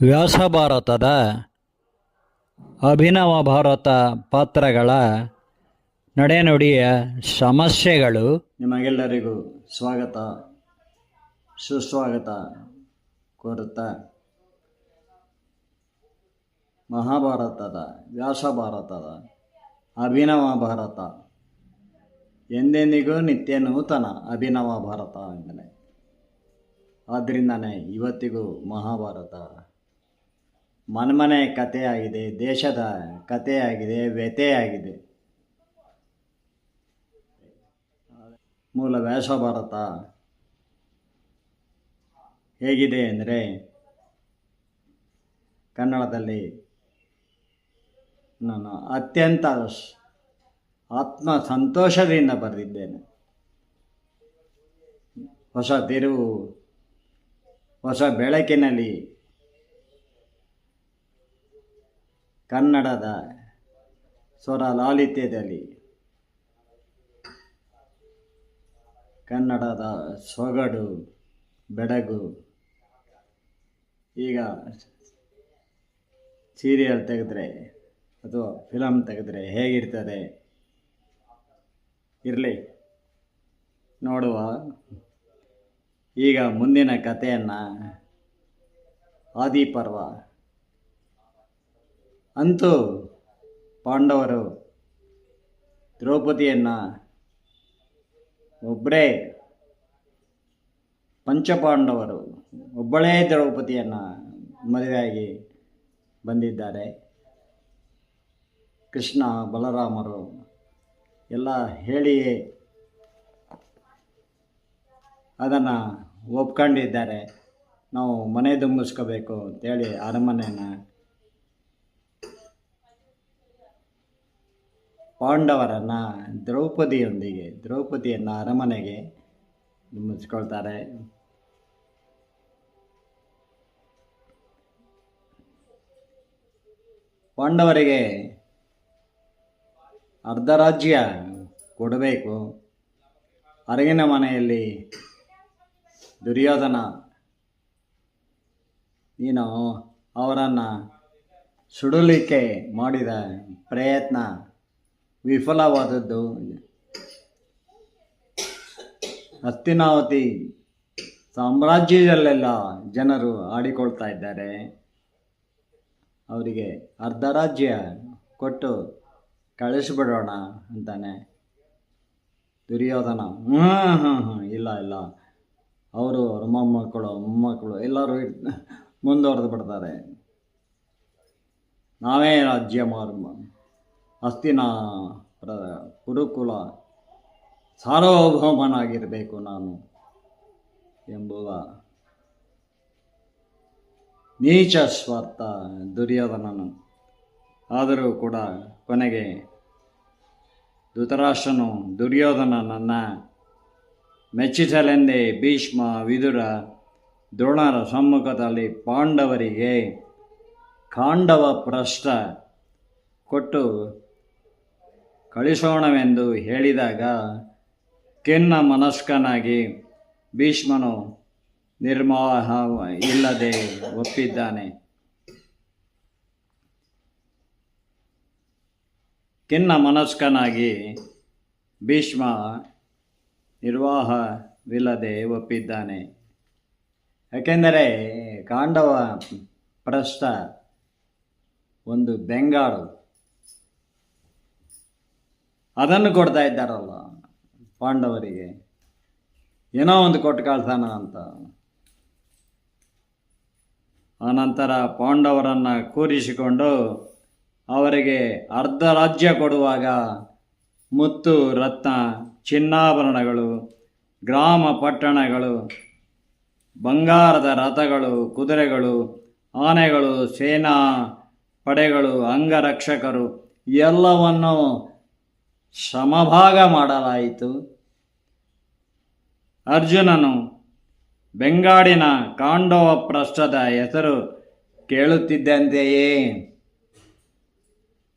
ವ್ಯಾಸ ಭಾರತದ ಅಭಿನವ ಭಾರತ ಪಾತ್ರಗಳ ನಡೆನುಡಿಯ ಸಮಸ್ಯೆಗಳು ನಿಮಗೆಲ್ಲರಿಗೂ ಸ್ವಾಗತ, ಸುಸ್ವಾಗತ ಕೋರುತ್ತಾ ಮಹಾಭಾರತದ ವ್ಯಾಸ ಭಾರತದ ಅಭಿನವ ಭಾರತ ಎಂದೆಂದಿಗೂ ನಿತ್ಯ ನೂತನ ಅಭಿನವ ಭಾರತ ಎಂದರೆ ಆದ್ದರಿಂದನೇ ಇವತ್ತಿಗೂ ಮಹಾಭಾರತ. ಮನ್ಮನೆ ಕಥೆಯಾಗಿದೆ, ದೇಶದ ಕಥೆಯಾಗಿದೆ, ವ್ಯಥೆಯಾಗಿದೆ. ಮೂಲ ವ್ಯಾಸ ಭಾರತ ಹೇಗಿದೆ ಅಂದರೆ ಕನ್ನಡದಲ್ಲಿ ನಾನು ಅತ್ಯಂತ ಆತ್ಮ ಸಂತೋಷದಿಂದ ಬರೆದಿದ್ದೇನೆ. ಹೊಸ ತಿರುವು, ಹೊಸ ಬೆಳಕಿನಲ್ಲಿ ಕನ್ನಡದ ಸ್ವರ ಲಾಲಿತ್ಯದಲ್ಲಿ ಕನ್ನಡದ ಸೊಗಡು, ಬೆಡಗು, ಈಗ ಸೀರಿಯಲ್ ತೆಗೆದ್ರೆ ಅಥವಾ ಫಿಲಮ್ ತೆಗೆದ್ರೆ ಹೇಗಿರ್ತದೆ? ಇರಲಿ. ನೋಡುವ. ಈಗ ಮುಂದಿನ ಕಥೆಯನ್ನು ಆದಿಪರ್ವ. ಅಂತೂ ಪಾಂಡವರು ದ್ರೌಪದಿಯನ್ನು ಒಬ್ಬರೇ ಪಂಚಪಾಂಡವರು, ಒಬ್ಬಳೇ ದ್ರೌಪದಿಯನ್ನು ಮದುವೆಯಾಗಿ ಬಂದಿದ್ದಾರೆ. ಕೃಷ್ಣ, ಬಲರಾಮರು ಎಲ್ಲ ಹೇಳಿ ಅದನ್ನು ಒಪ್ಕೊಂಡಿದ್ದಾರೆ. ನಾವು ಮನೆ ದುಂಬಿಸ್ಕೋಬೇಕು ಅಂತೇಳಿ ಅರಮನೆಯನ್ನು ಪಾಂಡವರನ್ನು ದ್ರೌಪದಿಯೊಂದಿಗೆ, ದ್ರೌಪದಿಯನ್ನು ಅರಮನೆಗೆ ದುಂಬಿಸ್ಕೊಳ್ತಾರೆ ಪಾಂಡವರಿಗೆ ಅರ್ಧ ರಾಜ್ಯ ಕೊಡಬೇಕು. ಅರಗಿನ ಮನೆಯಲ್ಲಿ ದುರ್ಯೋಧನ ನೀನು ಅವರನ್ನು ಸುಡಲಿಕ್ಕೆ ಮಾಡಿದ ಪ್ರಯತ್ನ ವಿಫಲವಾದದ್ದು. ಹಸ್ತಿನಾವತಿ ಸಾಮ್ರಾಜ್ಯದಲ್ಲೆಲ್ಲ ಜನರು ಆಡಿಕೊಳ್ತಾ ಇದ್ದಾರೆ. ಅವರಿಗೆ ಅರ್ಧ ರಾಜ್ಯ ಕೊಟ್ಟು ಕಳಿಸ್ಬಿಡೋಣ ಅಂತಾನೆ. ದುರ್ಯೋಧನ ಹ್ಞೂ ಹ್ಞೂ ಹ್ಞೂ ಇಲ್ಲ ಇಲ್ಲ. ಅವರು ಅವ್ರ ಮೊಮ್ಮಕ್ಕಳು ಮೊಮ್ಮಕ್ಕಳು ಎಲ್ಲರೂ ಮುಂದುವರೆದು ಬಿಡ್ತಾರೆ. ನಾವೇ ರಾಜ್ಯ ಮಾರ್ಮ. ಅಸ್ತಿನ ಕುರುಕುಲ ಸಾರ್ವಭೌಮನಾಗಿರಬೇಕು ನಾನು ಎಂಬುವ ನೀಚ ಸ್ವಾರ್ಥ ದುರ್ಯೋಧನನು. ಆದರೂ ಕೂಡ ಕೊನೆಗೆ ಧೃತರಾಷ್ಟ್ರನು ದುರ್ಯೋಧನನನ್ನು ಮೆಚ್ಚಿಸಲೆಂದೇ ಭೀಷ್ಮ, ವಿದುರ, ದ್ರೋಣರ ಸಮ್ಮುಖದಲ್ಲಿ ಪಾಂಡವರಿಗೆ ಕಾಂಡವ ಪ್ರಶ್ನ ಕೊಟ್ಟು ಕಳಿಸೋಣವೆಂದು ಹೇಳಿದಾಗ ಕೆನ್ನ ಮನಸ್ಕನಾಗಿ ಭೀಷ್ಮನು ನಿರ್ಮೋಹ ಇಲ್ಲದೆ ಒಪ್ಪಿದ್ದಾನೆ. ಖಿನ್ನ ಮನಸ್ಕನಾಗಿ ಭೀಷ್ಮ ನಿರ್ವಾಹವಿಲ್ಲದೆ ಒಪ್ಪಿದ್ದಾನೆ. ಯಾಕೆಂದರೆ ಕಾಂಡವ ಪ್ರಸ್ಥ ಒಂದು ಬೆಂಗಾಳು. ಅದನ್ನು ಕೊಡ್ತಾ ಇದ್ದಾರಲ್ಲ ಪಾಂಡವರಿಗೆ. ಏನೋ ಒಂದು ಕೊಟ್ಟು ಕಳ್ಸೋಣ ಅಂತ. ಆನಂತರ ಪಾಂಡವರನ್ನು ಕೂರಿಸಿಕೊಂಡು ಅವರಿಗೆ ಅರ್ಧ ರಾಜ್ಯ ಕೊಡುವಾಗ ಮುತ್ತು, ರತ್ನ, ಚಿನ್ನಾಭರಣಗಳು, ಗ್ರಾಮ ಪಟ್ಟಣಗಳು, ಬಂಗಾರದ ರಥಗಳು, ಕುದುರೆಗಳು, ಆನೆಗಳು, ಸೇನಾ ಪಡೆಗಳು, ಅಂಗರಕ್ಷಕರು ಎಲ್ಲವನ್ನು ಸಮಭಾಗ ಮಾಡಲಾಯಿತು. ಅರ್ಜುನನು ಬೆಂಗಾಡಿನ ಕಾಂಡವ ಪ್ರಸ್ಥದ ಹೆಸರು ಕೇಳುತ್ತಿದ್ದಂತೆಯೇ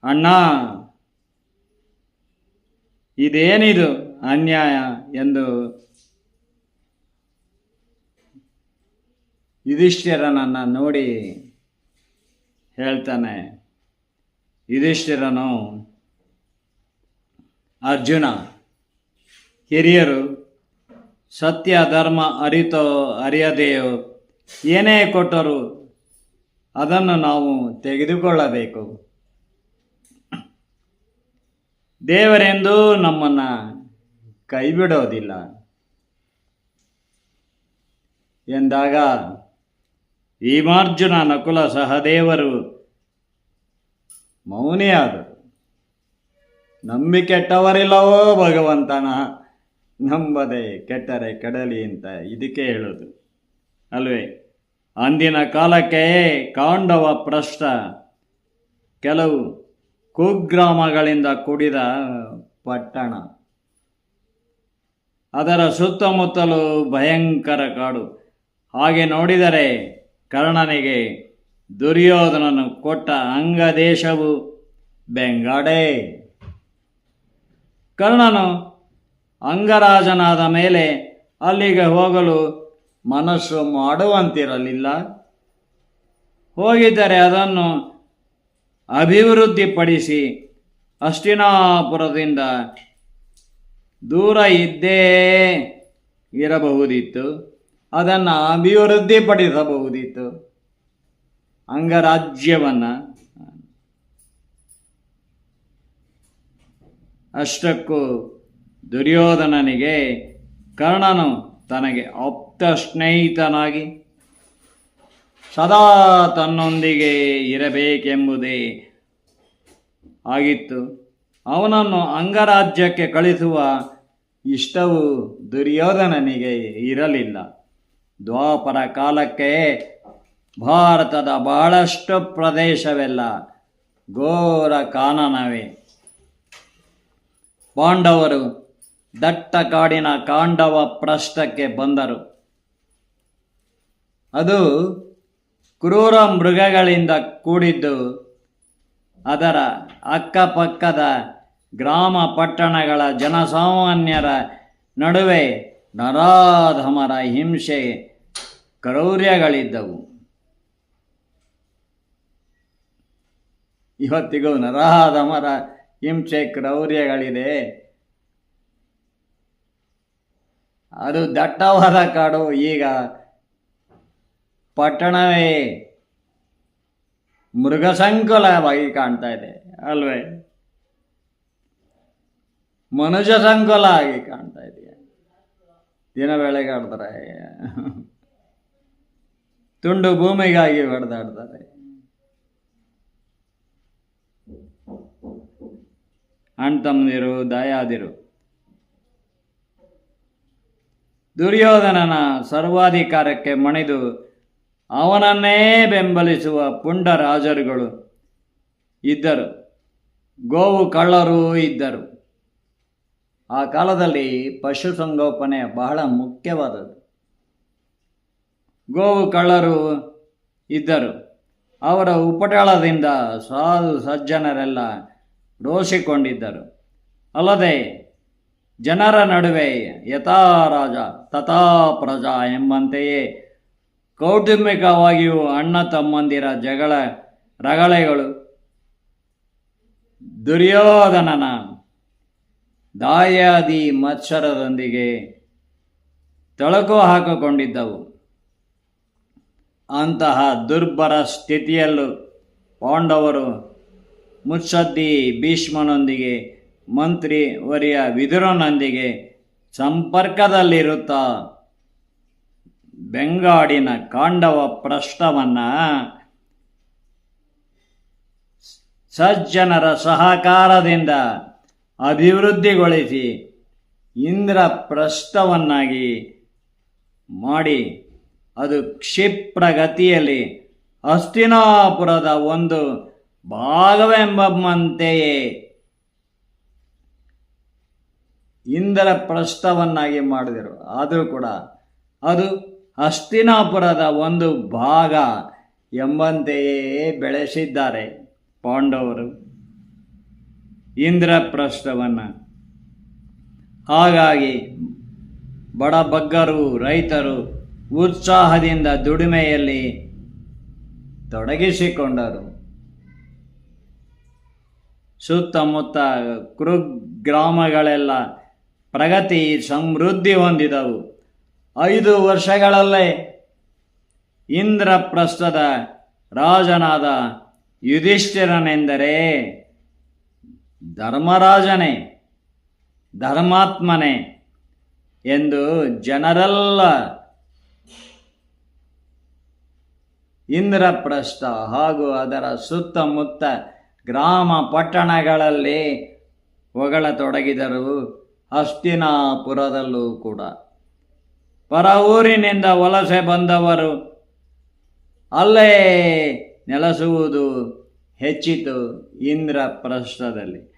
ಅಣ್ಣ, ಇದೇನಿದು ಅನ್ಯಾಯ ಎಂದು ಯುಧಿಷ್ಠಿರನನ್ನು ನೋಡಿ ಹೇಳ್ತಾನೆ. ಯುಧಿಷ್ಠಿರನು ಅರ್ಜುನ, ಹಿರಿಯರು, ಸತ್ಯ, ಧರ್ಮ, ಅರಿತೋ, ಅರಿಯದೆಯೋ, ಏನೇ ಕೊಟ್ಟರು ಅದನ್ನು ನಾವು ತೆಗೆದುಕೊಳ್ಳಬೇಕು. ದೇವರೆಂದೂ ನಮ್ಮನ್ನು ಕೈ ಬಿಡೋದಿಲ್ಲ ಎಂದಾಗ ಭೀಮಾರ್ಜುನ ನಕುಲ ಸಹದೇವರು ಮೌನಿಯಾದರು. ನಂಬಿ ಕೆಟ್ಟವರಿಲ್ಲವೋ ಭಗವಂತನ? ನಂಬದೆ ಕೆಟ್ಟರೆ ಕಡಲಿ ಅಂತ ಇದಕ್ಕೆ ಹೇಳೋದು. ಅಲ್ವೇ? ಅಂದಿನ ಕಾಲಕ್ಕೆ ಕಾಂಡವ ಪ್ರಶ್ನ. ಕೆಲವು ಕುಗ್ರಾಮಗಳಿಂದ ಕೂಡಿದ ಪಟ್ಟಣ. ಅದರ ಸುತ್ತಮುತ್ತಲು ಭಯಂಕರ ಕಾಡು. ಹಾಗೆ ನೋಡಿದರೆ ಕರ್ಣನಿಗೆ ದುರ್ಯೋಧನನು ಕೊಟ್ಟ ಅಂಗದೇಶವು ಬೆಂಗಾಡೆ. ಕರ್ಣನು ಅಂಗರಾಜನಾದ ಮೇಲೆ ಅಲ್ಲಿಗೆ ಹೋಗಲು ಮನಸ್ಸು ಮಾಡುವಂತಿರಲಿಲ್ಲ. ಹೋಗಿದ್ದರೆ ಅದನ್ನು ಅಭಿವೃದ್ಧಿಪಡಿಸಿ ಅಷ್ಟಿನಾಪುರದಿಂದ ದೂರ ಇದ್ದೇ ಇರಬಹುದಿತ್ತು ಅದನ್ನು ಅಭಿವೃದ್ಧಿಪಡಿಸಬಹುದಿತ್ತು. ಅಂಗರಾಜ್ಯವನ್ನು ಅಷ್ಟಕ್ಕೂ ದುರ್ಯೋಧನನಿಗೆ ಕರ್ಣನು ತನಗೆ ಆಪ್ತ ಸ್ನೇಹಿತನಾಗಿ ಸದಾ ತನ್ನೊಂದಿಗೆ ಇರಬೇಕೆಂಬುದೇ ಆಗಿತ್ತು. ಅವನನ್ನು ಅಂಗರಾಜ್ಯಕ್ಕೆ ಕಳಿಸುವ ಇಷ್ಟವು ದುರ್ಯೋಧನನಿಗೆ ಇರಲಿಲ್ಲ. ದ್ವಾಪರ ಕಾಲಕ್ಕೆ ಭಾರತದ ಬಹಳಷ್ಟು ಪ್ರದೇಶವೆಲ್ಲ ಘೋರ ಕಾನನವೇ ಪಾಂಡವರು ದಟ್ಟ ಕಾಡಿನ ಕಾಂಡವ ಪ್ರಷ್ಟಕ್ಕೆ ಬಂದರು. ಅದು ಕ್ರೂರ ಮೃಗಗಳಿಂದ ಕೂಡಿದ್ದು ಅದರ ಅಕ್ಕಪಕ್ಕದ ಗ್ರಾಮ ಪಟ್ಟಣಗಳ ಜನಸಾಮಾನ್ಯರ ನಡುವೆ ನರಾಧಮರ ಹಿಂಸೆ ಕ್ರೌರ್ಯಗಳಿದ್ದವು. ಇವತ್ತಿಗೂ ನರಾಧಮರ ಹಿಂಸೆ ಕ್ರೌರ್ಯಗಳಿದೆ. ಅದು ದಟ್ಟವಾದ ಕಾಡು. ಈಗ ಪಟ್ಟಣವೇ. ಮೃಗಸಂಕುಲವಾಗಿ ಕಾಣ್ತಾ ಇದೆ, ಅಲ್ವೇ? ಮನುಷ್ಯ ಸಂಕುಲ ಆಗಿ ಕಾಣ್ತಾ ಇದೆಯಾ? ದಿನ ಬೆಳೆಗಾಡ್ತಾರೆ. ತುಂಡು ಭೂಮಿಗಾಗಿ ಹೊಡೆದಾಡ್ತಾರೆ. ಅಣ್ತಮ್ಮದಿರು ದಯಾದಿರು. ದುರ್ಯೋಧನನ ಸರ್ವಾಧಿಕಾರಕ್ಕೆ ಮಣಿದು ಅವನನ್ನೇ ಬೆಂಬಲಿಸುವ ಪುಂಡ ರಾಜರುಗಳು ಇದ್ದರು. ಗೋವು ಕಳ್ಳರು ಇದ್ದರು. ಆ ಕಾಲದಲ್ಲಿ ಪಶುಸಂಗೋಪನೆ ಬಹಳ ಮುಖ್ಯವಾದದ್ದು. ಗೋವು ಕಳ್ಳರು ಇದ್ದರು. ಅವರ ಉಪಟಳದಿಂದ ಸಾಧು ಸಜ್ಜನರೆಲ್ಲ ರೋಷಿಕೊಂಡಿದ್ದರು. ಅಲ್ಲದೆ ಜನರ ನಡುವೆ ಯಥಾ ರಾಜ ತಥಾ ಪ್ರಜಾ ಎಂಬಂತೆಯೇ ಕೌಟುಂಬಿಕವಾಗಿಯೂ ಅಣ್ಣ ತಮ್ಮಂದಿರ ಜಗಳ ರಗಳೆಗಳು. ದುರ್ಯೋಧನನ ದಾಯಾದಿ ಮತ್ಸರದೊಂದಿಗೆ ತೊಳಕು ಹಾಕಿಕೊಂಡಿದ್ದವು. ಅಂತಹ ದುರ್ಬರ ಸ್ಥಿತಿಯಲ್ಲೂ ಪಾಂಡವರು ಮುತ್ಸದ್ದಿ ಭೀಷ್ಮನೊಂದಿಗೆ, ಮಂತ್ರಿ ವರಿಯ ವಿದುರನೊಂದಿಗೆ ಸಂಪರ್ಕದಲ್ಲಿರುತ್ತಾ ಬೆಂಗಾಡಿನ ಕಾಂಡವ ಪ್ರಶ್ನವನ್ನು ಸಜ್ಜನರ ಸಹಕಾರದಿಂದ ಅಭಿವೃದ್ಧಿಗೊಳಿಸಿ ಇಂದ್ರ ಪ್ರಸ್ಥವನ್ನಾಗಿ ಮಾಡಿ, ಅದು ಕ್ಷಿಪ್ರಗತಿಯಲ್ಲಿ ಹಸ್ತಿನಾಪುರದ ಒಂದು ಭಾಗವೆಂಬಂತೆಯೇ ಇಂದ್ರ ಪ್ರಸ್ಥವನ್ನಾಗಿ ಮಾಡಿದರು. ಆದರೂ ಕೂಡ ಅದು ಹಸ್ತಿನಾಪುರದ ಒಂದು ಭಾಗ ಎಂಬಂತೆಯೇ ಬೆಳೆಸಿದ್ದಾರೆ ಪಾಂಡವರು. ಇಂದ್ರಪ್ರಸ್ಥವನ್ನು. ಹಾಗಾಗಿ ಬಡಬಗ್ಗರು, ರೈತರು ಉತ್ಸಾಹದಿಂದ ದುಡಿಮೆಯಲ್ಲಿ ತೊಡಗಿಸಿಕೊಂಡರು. ಸುತ್ತಮುತ್ತ ಕುರುಗ್ರಾಮಗಳೆಲ್ಲ ಪ್ರಗತಿ ಸಮೃದ್ಧಿ ಹೊಂದಿದವು. ಐದು ವರ್ಷಗಳಲ್ಲೇ ಇಂದ್ರಪ್ರಸ್ಥದ ರಾಜನಾದ ಯುಧಿಷ್ಠಿರನೆಂದರೆ ಧರ್ಮರಾಜನೇ, ಧರ್ಮಾತ್ಮನೇ ಎಂದು ಜನರೆಲ್ಲ ಇಂದ್ರಪ್ರಸ್ಥ ಹಾಗೂ ಅದರ ಸುತ್ತಮುತ್ತ ಗ್ರಾಮ ಪಟ್ಟಣಗಳಲ್ಲಿ ಹೊಗಳತೊಡಗಿದರು. ಹಸ್ತಿನಾಪುರದಲ್ಲೂ ಕೂಡ. ಪರ ಊರಿನಿಂದ ವಲಸೆ ಬಂದವರು ಅಲ್ಲೇ ನೆಲೆಸುವುದು ಹೆಚ್ಚಿತು ಇಂದ್ರಪ್ರಸ್ಥದಲ್ಲಿ.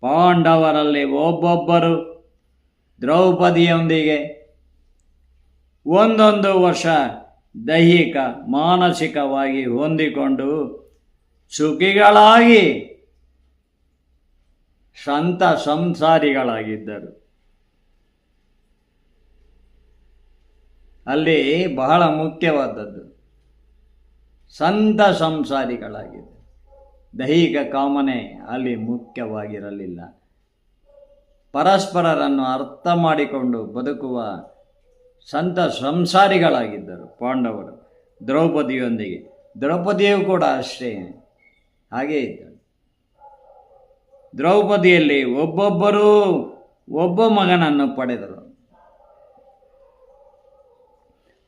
ಪಾಂಡವರಲ್ಲಿ ಒಬ್ಬೊಬ್ಬರು ದ್ರೌಪದಿಯೊಂದಿಗೆ ಒಂದೊಂದು ವರ್ಷ ದೈಹಿಕ, ಮಾನಸಿಕವಾಗಿ ಹೊಂದಿಕೊಂಡು ಸುಖಿಗಳಾಗಿ, ಸಂತ ಸಂಸಾರಿಗಳಾಗಿದ್ದರು. ಅಲ್ಲಿ ಬಹಳ ಮುಖ್ಯವಾದದ್ದು. ಸಂತ ಸಂಸಾರಿಗಳಾಗಿದೆ. ದೈಹಿಕ ಕಾಮನೆ ಅಲ್ಲಿ ಮುಖ್ಯವಾಗಿರಲಿಲ್ಲ. ಪರಸ್ಪರರನ್ನು ಅರ್ಥ ಮಾಡಿಕೊಂಡು ಬದುಕುವ ಸಂತ ಸಂಸಾರಿಗಳಾಗಿದ್ದರು ಪಾಂಡವರು, ದ್ರೌಪದಿಯೊಂದಿಗೆ. ದ್ರೌಪದಿಯು ಕೂಡ ಅಷ್ಟೇ, ಹಾಗೇ ಇದ್ದರು ದ್ರೌಪದಿಯಲ್ಲಿ ಒಬ್ಬೊಬ್ಬರೂ ಒಬ್ಬ ಮಗನನ್ನು ಪಡೆದರು.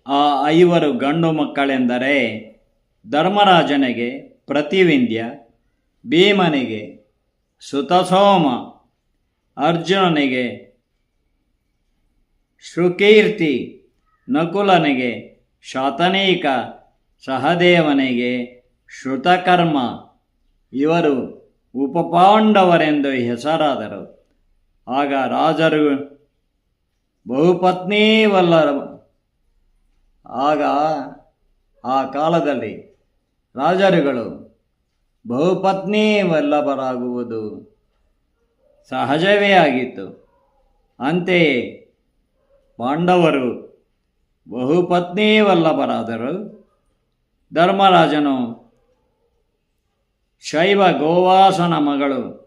ಆ ಐವರು ಗಂಡು ಮಕ್ಕಳೆಂದರೆ ಧರ್ಮರಾಜನಿಗೆ ಪ್ರತಿವಿಂದ್ಯ, ಭೀಮನಿಗೆ ಸುತಸೋಮ, ಅರ್ಜುನನಿಗೆ ಶೃಕೀರ್ತಿ, ನಕುಲನಿಗೆ ಶಾತನೀಕ, ಸಹದೇವನಿಗೆ ಶ್ರುತಕರ್ಮ. ಇವರು ಉಪಪಾಂಡವರೆಂದು ಹೆಸರಾದರು. ಆಗ ರಾಜರು ಬಹುಪತ್ನೀವಲ್ಲರ ಆಗ ಆ ಕಾಲದಲ್ಲಿ ರಾಜರುಗಳು ಬಹುಪತ್ನಿ ವಲ್ಲಭರಾಗುವುದು ಸಹಜವೇ ಆಗಿತ್ತು. ಅಂತೆಯೇ ಪಾಂಡವರು ಬಹುಪತ್ನಿ ವಲ್ಲಭರಾದರು. ಧರ್ಮರಾಜನು ಶೈವ ಗೋವಾಸನ ಮಗಳು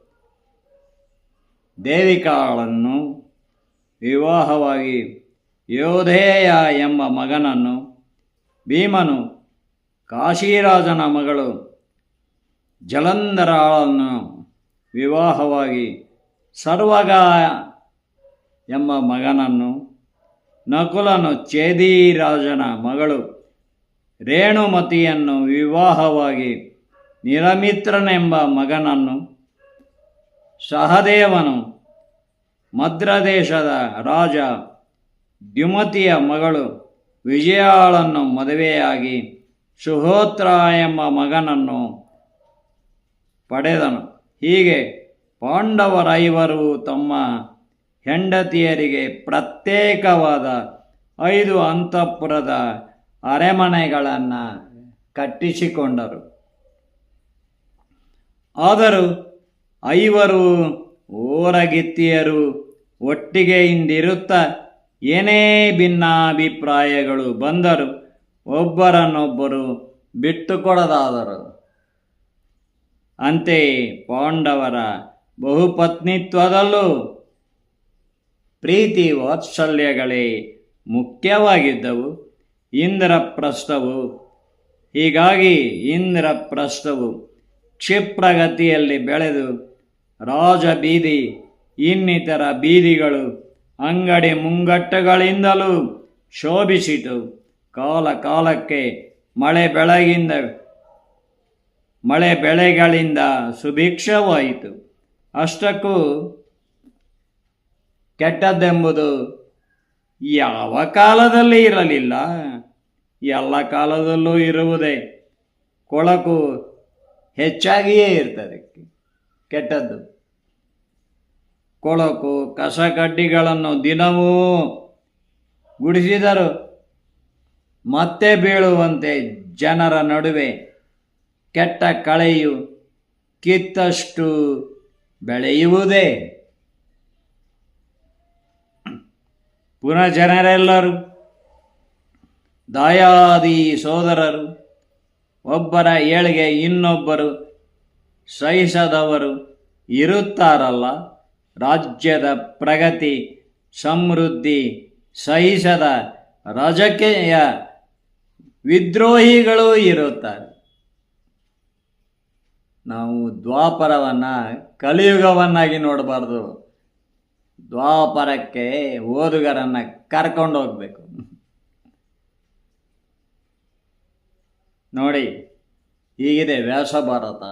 ದೇವಿಕಾಳನ್ನು ವಿವಾಹವಾಗಿ ಯೋಧೇಯ ಎಂಬ ಮಗನನ್ನು, ಭೀಮನು ಕಾಶಿರಾಜನ ಮಗಳು ಜಲಂಧರಾಳನ್ನು ವಿವಾಹವಾಗಿ ಸರ್ವಗ ಎಂಬ ಮಗನನ್ನು, ನಕುಲನು ಚೇದಿರಾಜನ ಮಗಳು ರೇಣುಮತಿಯನ್ನು ವಿವಾಹವಾಗಿ ನಿರಮಿತ್ರನೆಂಬ ಮಗನನ್ನು, ಸಹದೇವನು ಮದ್ರದೇಶದ ರಾಜ ದ್ಯುಮತಿಯ ಮಗಳು ವಿಜಯಾಳನ್ನು ಮದುವೆಯಾಗಿ ಸುಹೋತ್ರ ಎಂಬ ಮಗನನ್ನು ಪಡೆದನು. ಹೀಗೆ ಪಾಂಡವರೈವರು ತಮ್ಮ ಹೆಂಡತಿಯರಿಗೆ ಪ್ರತ್ಯೇಕವಾದ ಐದು ಅಂತಃಪುರದ ಅರೆಮನೆಗಳನ್ನು ಕಟ್ಟಿಸಿಕೊಂಡರು. ಆದರೂ ಐವರು ಓರಗಿತ್ತಿಯರು ಒಟ್ಟಿಗೆ ಇಂದಿರುತ್ತ ಏನೇ ಭಿನ್ನಾಭಿಪ್ರಾಯಗಳು ಬಂದರು ಒಬ್ಬರನ್ನೊಬ್ಬರು ಬಿಟ್ಟುಕೊಡದಾದರು. ಅಂತೆಯೇ ಪಾಂಡವರ ಬಹುಪತ್ನಿತ್ವದಲ್ಲೂ ಪ್ರೀತಿ ವಾತ್ಸಲ್ಯಗಳೇ ಮುಖ್ಯವಾಗಿದ್ದವು. ಇಂದ್ರಪ್ರಸ್ಥವು ಹೀಗಾಗಿ ಇಂದ್ರಪ್ರಸ್ಥವು ಕ್ಷಿಪ್ರಗತಿಯಲ್ಲಿ ಬೆಳೆದು ರಾಜಬೀದಿ ಇನ್ನಿತರ ಬೀದಿಗಳು ಅಂಗಡಿ ಮುಂಗಟ್ಟುಗಳಿಂದಲೂ ಶೋಭಿಸಿತು. ಕಾಲ ಕಾಲಕ್ಕೆ ಮಳೆ ಬೆಳಗಿಂದ, ಮಳೆ ಬೆಳೆಗಳಿಂದ ಸುಭಿಕ್ಷವಾಯಿತು. ಅಷ್ಟಕ್ಕೂ ಕೆಟ್ಟದ್ದೆಂಬುದು ಯಾವ ಕಾಲದಲ್ಲಿ ಇರಲಿಲ್ಲ. ಎಲ್ಲ ಕಾಲದಲ್ಲೂ ಇರುವುದೇ ಕೊಳಕು ಹೆಚ್ಚಾಗಿಯೇ ಇರ್ತದೆ. ಕೆಟ್ಟದ್ದು. ಕೊಳಕು ಕಸಕಡ್ಡಿಗಳನ್ನು ದಿನವೂ ಗುಡಿಸಿದರು. ಮತ್ತೆ ಬೀಳುವಂತೆ ಜನರ ನಡುವೆ ಕೆಟ್ಟ ಕಳೆಯು ಕಿತ್ತಷ್ಟು ಬೆಳೆಯುವುದೇ. ಪುನಃ ಜನರೆಲ್ಲರೂ ದಾಯಾದಿ ಸೋದರರು, ಒಬ್ಬರ ಏಳಿಗೆ ಇನ್ನೊಬ್ಬರು ಸಹಿಸದವರು ಇರುತ್ತಾರಲ್ಲ. ರಾಜ್ಯದ ಪ್ರಗತಿ, ಸಮೃದ್ಧಿ, ಸಹಿಸದ ರಾಜಕೀಯ ವಿದ್ರೋಹಿಗಳು ಇರುತ್ತಾರೆ. ನಾವು ದ್ವಾಪರವನ್ನು, ಕಲಿಯುಗವನ್ನಾಗಿ ನೋಡಬಾರ್ದು. ದ್ವಾಪರಕ್ಕೆ ಓದುಗರನ್ನು ಕರ್ಕೊಂಡು ಹೋಗ್ಬೇಕು. ನೋಡಿ, ಹೀಗಿದೆ ವ್ಯಾಸ ಭಾರತ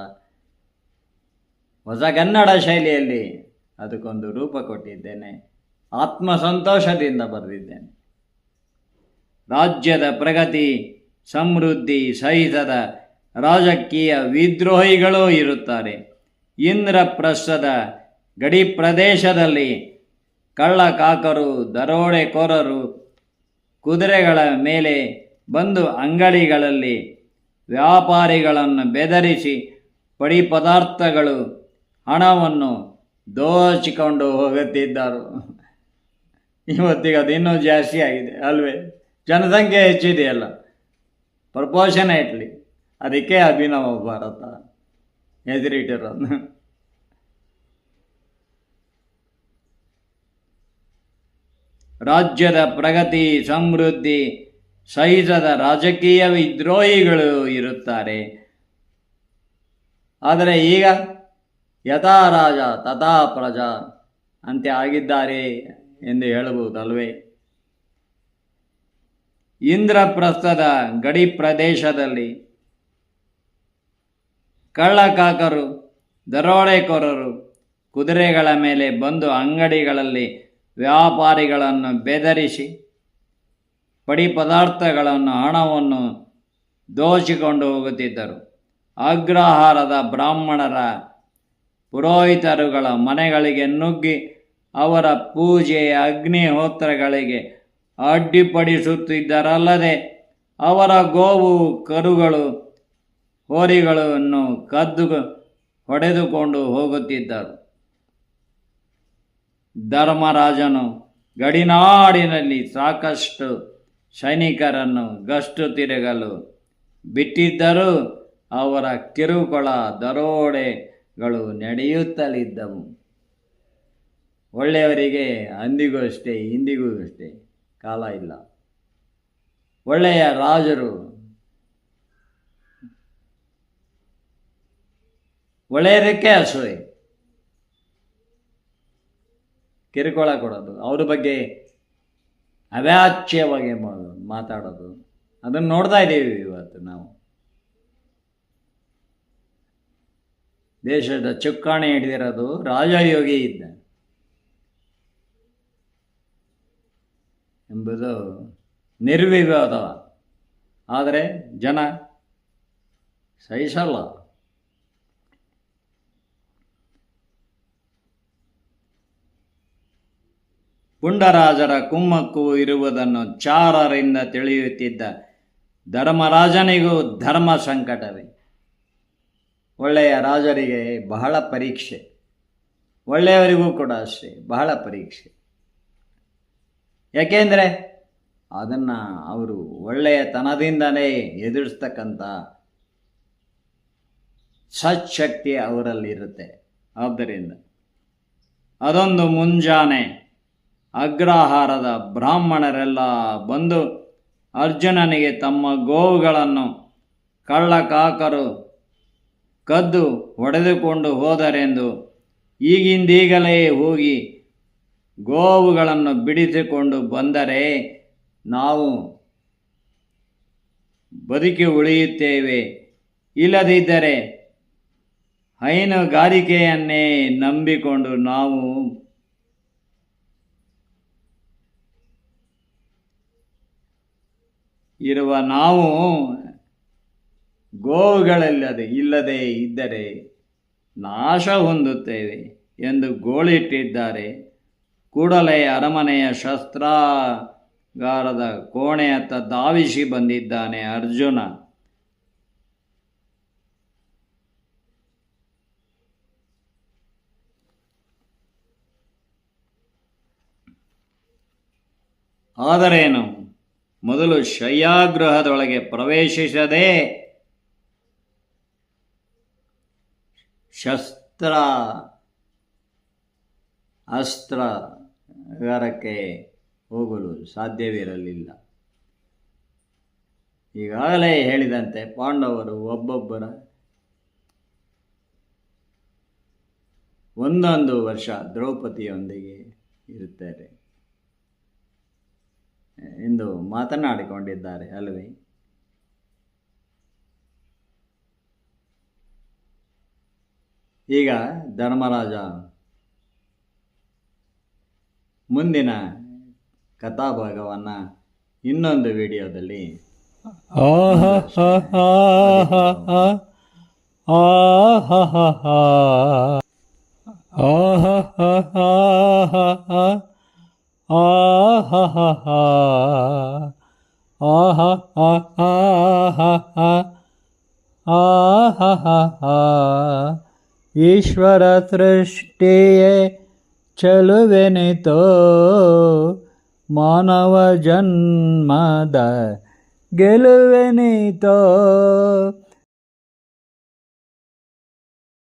ಹೊಸ ಕನ್ನಡ ಶೈಲಿಯಲ್ಲಿ ಅದಕ್ಕೊಂದು ರೂಪ ಕೊಟ್ಟಿದ್ದೇನೆ. ಆತ್ಮ ಸಂತೋಷದಿಂದ ಬರೆದಿದ್ದೇನೆ. ರಾಜ್ಯದ ಪ್ರಗತಿ, ಸಮೃದ್ಧಿ ಸಹಿತದ ರಾಜಕೀಯ ವಿದ್ರೋಹಿಗಳೂ ಇರುತ್ತಾರೆ. ಇಂದ್ರಪ್ರಸ್ಥದ ಗಡಿ ಪ್ರದೇಶದಲ್ಲಿ ಕಳ್ಳ ಕಾಕರು ದರೋಡೆಕೋರರು ಕುದುರೆಗಳ ಮೇಲೆ ಬಂದು ಅಂಗಡಿಗಳಲ್ಲಿ ವ್ಯಾಪಾರಿಗಳನ್ನು ಬೆದರಿಸಿ ಪಡಿ ಪದಾರ್ಥಗಳು, ಹಣವನ್ನು ದೋಚಿಕೊಂಡು ಹೋಗುತ್ತಿದ್ದರು. ಇವತ್ತಿಗೆ ಅದು ಇನ್ನೂ ಜಾಸ್ತಿ ಆಗಿದೆ ಅಲ್ವೇ? ಜನಸಂಖ್ಯೆ ಹೆಚ್ಚಿದೆಯಲ್ಲ. ಇಟ್ಲಿ ಅದಕ್ಕೆ ಅಭಿನವ ಭಾರತ. ಹೆಸರಿಟ್ಟಿರೋದು ರಾಜ್ಯದ ಪ್ರಗತಿ, ಸಮೃದ್ಧಿ ಸಹಿಸದ ರಾಜಕೀಯ ವಿದ್ರೋಹಿಗಳು ಇರುತ್ತಾರೆ. ಆದರೆ ಈಗ ಯಥಾ ರಾಜ, ತಥಾ ಪ್ರಜಾ ಅಂತೆ ಆಗಿದ್ದಾರೆ ಎಂದು ಹೇಳಬಹುದಲ್ವೇ ಇಂದ್ರಪ್ರಸ್ಥದ ಗಡಿ ಪ್ರದೇಶದಲ್ಲಿ ಕಳ್ಳಕಾಕರು, ದರೋಡೆಕೋರರು ಕುದುರೆಗಳ ಮೇಲೆ ಬಂದು ಅಂಗಡಿಗಳಲ್ಲಿ ವ್ಯಾಪಾರಿಗಳನ್ನು ಬೆದರಿಸಿ, ಪಡಿ ಪದಾರ್ಥಗಳನ್ನು, ಹಣವನ್ನು ದೋಚಿಕೊಂಡು ಹೋಗುತ್ತಿದ್ದರು. ಅಗ್ರಹಾರದ ಬ್ರಾಹ್ಮಣರ ಪುರೋಹಿತರುಗಳ ಮನೆಗಳಿಗೆ ನುಗ್ಗಿ ಅವರ ಪೂಜೆ ಅಗ್ನಿಹೋತ್ರಗಳಿಗೆ ಅಡ್ಡಿಪಡಿಸುತ್ತಿದ್ದರಲ್ಲದೆ ಅವರ ಗೋವು, ಕರುಗಳು, ಹೋರಿಗಳನ್ನು ಕದ್ದು ಹೊಡೆದುಕೊಂಡು ಹೋಗುತ್ತಿದ್ದರು. ಧರ್ಮರಾಜನು ಗಡಿನಾಡಿನಲ್ಲಿ ಸಾಕಷ್ಟು ಸೈನಿಕರನ್ನು ಗಷ್ಟು ತಿರುಗಲು ಬಿಟ್ಟಿದ್ದರೂ ಅವರ ಕಿರುಕುಳ ದರೋಡೆಗಳು ನಡೆಯುತ್ತಲಿದ್ದವು. ಒಳ್ಳೆಯವರಿಗೆ ಅಂದಿಗೂ ಅಷ್ಟೇ, ಇಂದಿಗೂ ಅಷ್ಟೇ ಕಾಲ ಇಲ್ಲ. ಒಳ್ಳೆಯ ರಾಜರು, ಒಳ್ಳೆಯದಕ್ಕೆ ಅಸೂಯೆ. ಕಿರುಕುಳ ಕೊಡೋದು, ಅವ್ರ ಬಗ್ಗೆ ಅವ್ಯಾಚ್ಯವಾಗಿ ಮಾತಾಡೋದು. ಅದನ್ನು ನೋಡ್ತಾ ಇದ್ದೀವಿ ಇವತ್ತು ನಾವು. ದೇಶದ ಚುಕ್ಕಾಣಿ ಹಿಡಿದಿರೋದು ರಾಜಯೋಗಿ ಇದ್ದ. ಎಂಬುದು ನಿರ್ವಿವಾದ ಆದರೆ ಜನ ಸಹಿಸಲ್ಲ. ಪುಂಡರಾಜರ ಕುಮ್ಮಕ್ಕು ಇರುವುದನ್ನು ಚಾರರಿಂದ ತಿಳಿಯುತ್ತಿದ್ದ ಧರ್ಮರಾಜನಿಗೂ ಧರ್ಮ ಸಂಕಟವೇ. ಒಳ್ಳೆಯ ರಾಜರಿಗೆ ಬಹಳ ಪರೀಕ್ಷೆ. ಒಳ್ಳೆಯವರಿಗೂ ಕೂಡ ಅಷ್ಟೇ, ಬಹಳ ಪರೀಕ್ಷೆ. ಯಾಕೆಂದರೆ ಅದನ್ನು ಅವರು ಒಳ್ಳೆಯತನದಿಂದಲೇ ಎದುರಿಸ್ತಕ್ಕಂಥ ಸಚ್ಶಕ್ತಿ ಅವರಲ್ಲಿರುತ್ತೆ. ಆದ್ದರಿಂದ ಅದೊಂದು ಮುಂಜಾನೆ ಅಗ್ರಹಾರದ ಬ್ರಾಹ್ಮಣರೆಲ್ಲ ಬಂದು ಅರ್ಜುನನಿಗೆ ತಮ್ಮ ಗೋವುಗಳನ್ನು ಕಳ್ಳಕಾಕರು ಕದ್ದು ಹೊಡೆದುಕೊಂಡು ಹೋದರೆಂದು ಈಗಿಂದೀಗಲೇ ಹೋಗಿ ಗೋವುಗಳನ್ನು ಬಿಡಿಸಿಕೊಂಡು ಬಂದರೆ ನಾವು ಬದುಕಿ ಉಳಿಯುತ್ತೇವೆ. ಇಲ್ಲದಿದ್ದರೆ ಹೈನುಗಾರಿಕೆಯನ್ನೇ ನಂಬಿಕೊಂಡು ನಾವು ಇರುವ ನಾವು ಗೋವುಗಳಿಲ್ಲದೆ ಇಲ್ಲದೆ ಇದ್ದರೆ ನಾಶ ಹೊಂದುತ್ತೇವೆ ಎಂದು ಗೋಳಿಟ್ಟಿದ್ದಾರೆ. ಕೂಡಲೇ ಅರಮನೆಯ ಶಸ್ತ್ರಾಗಾರದ ಕೋಣೆಯತ್ತ ಧಾವಿಸಿ ಬಂದಿದ್ದಾನೆ ಅರ್ಜುನ. ಆದರೇನು? ಮೊದಲು ಶಯ್ಯಾಗೃಹದೊಳಗೆ ಪ್ರವೇಶಿಸದೆ ಶಸ್ತ್ರ, ಅಸ್ತ್ರಗಾರಕ್ಕೆ ಹೋಗಲು ಸಾಧ್ಯವಿರಲಿಲ್ಲ ಈಗಾಗಲೇ ಹೇಳಿದಂತೆ ಪಾಂಡವರು ಒಬ್ಬೊಬ್ಬರ ಒಂದೊಂದು ವರ್ಷ ದ್ರೌಪದಿಯೊಂದಿಗೆ ಇರುತ್ತಾರೆ ಎಂದು ಮಾತನಾಡಿಕೊಂಡಿದ್ದಾರೆ ಅಲ್ಲವೇ ಈಗ ಧರ್ಮರಾಜ ಮುಂದಿನ ಕಥಾಭಾಗವನ್ನು ಇನ್ನೊಂದು ವಿಡಿಯೋದಲ್ಲಿ ಆಹಾ ಹಾ ಹಾ ಹಾ ಆಹಾ ಹಾ ಹಾ ಆಹಾ ಹಾ ಹಾ ಹಾ ಆಹಾ ಹಾ ಹಾ ಆಹಾ ಹಾ ಹಾ ಹಾ ಆಹಾ ಹಾ ಹಾ ಈಶ್ವರ ಸೃಷ್ಟಿಯೇ ಚಲುವೆನಿತೋ ಮಾನವ ಜನ್ಮದ ಗೆಲುವೆನಿತೋ